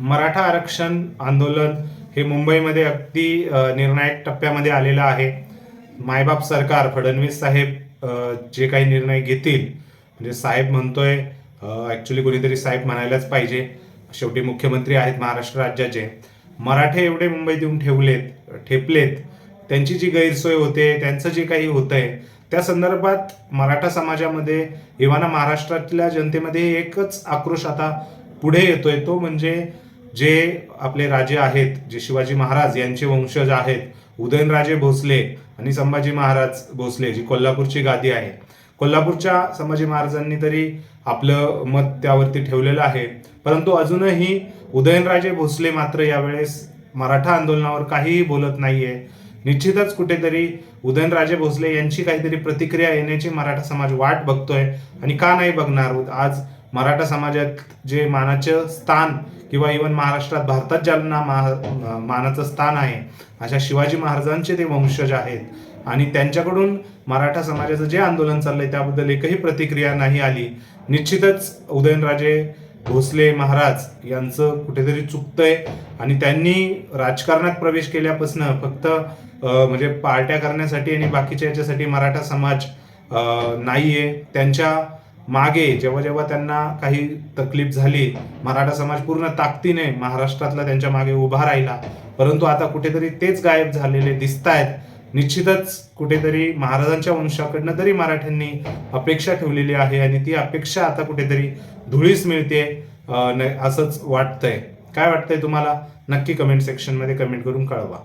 मराठा आरक्षण आंदोलन हे मुंबईमध्ये अगदी निर्णायक टप्प्यामध्ये आलेलं आहे. मायबाप सरकार फडणवीस साहेब जे काही निर्णय घेतील म्हणजे साहेब म्हणतोय ॲक्च्युली कोणीतरी साहेब म्हणायलाच पाहिजे. शेवटी मुख्यमंत्री आहेत महाराष्ट्र राज्याचे. मराठे एवढे मुंबईत येऊन ठेवलेत ठेपलेत. त्यांची जी गैरसोय होते त्यांचं जे काही होतंय त्या संदर्भात मराठा समाजामध्ये इव्हाना महाराष्ट्रातल्या जनतेमध्ये एकच आक्रोश आता पुढे येतोय तो म्हणजे जे आपले राजे आहेत जे शिवाजी महाराज यांचे वंशज आहेत उदयनराजे भोसले आणि संभाजी महाराज भोसले जी कोल्हापूरची गादी आहे. कोल्हापूरच्या संभाजी महाराजांनी तरी आपलं मत त्यावरती ठेवलेलं आहे. परंतु अजूनही उदयनराजे भोसले मात्र यावेळेस मराठा आंदोलनावर काहीही बोलत नाहीये. निश्चितच कुठेतरी उदयनराजे भोसले यांची काहीतरी प्रतिक्रिया येण्याची मराठा समाज वाट बघतोय आणि का नाही बघणार? आज मराठा समाजात जे मानाचं स्थान किंवा इवन महाराष्ट्रात भारतात ज्यांना मा- मानाचं स्थान आहे अशा शिवाजी महाराजांचे ते वंशज आहेत. आणि त्यांच्याकडून मराठा समाजाचं जे आंदोलन चाललंय त्याबद्दल एकही प्रतिक्रिया नाही आली. निश्चितच उदयनराजे भोसले महाराज यांचं कुठेतरी चुकतंय आणि त्यांनी राजकारणात प्रवेश केल्यापासून फक्त म्हणजे पार्ट्या करण्यासाठी आणि बाकीच्या याच्यासाठी मराठा समाज नाहीये. त्यांच्या मागे जेव्हा जेव्हा त्यांना काही तकलीफ झाली मराठा समाज पूर्ण ताकदीने महाराष्ट्रातला त्यांच्या मागे उभा राहिला. परंतु आता कुठेतरी तेच गायब झालेले दिसत आहेत निश्चितच कुठेतरी महाराजांच्या वंशाकडनं तरी मराठ्यांनी अपेक्षा ठेवलेली आहे आणि ती अपेक्षा आता कुठेतरी धुळीस मिळते न- असंच वाटतंय. काय वाटतंय तुम्हाला? नक्की कमेंट सेक्शनमध्ये कमेंट करून कळवा.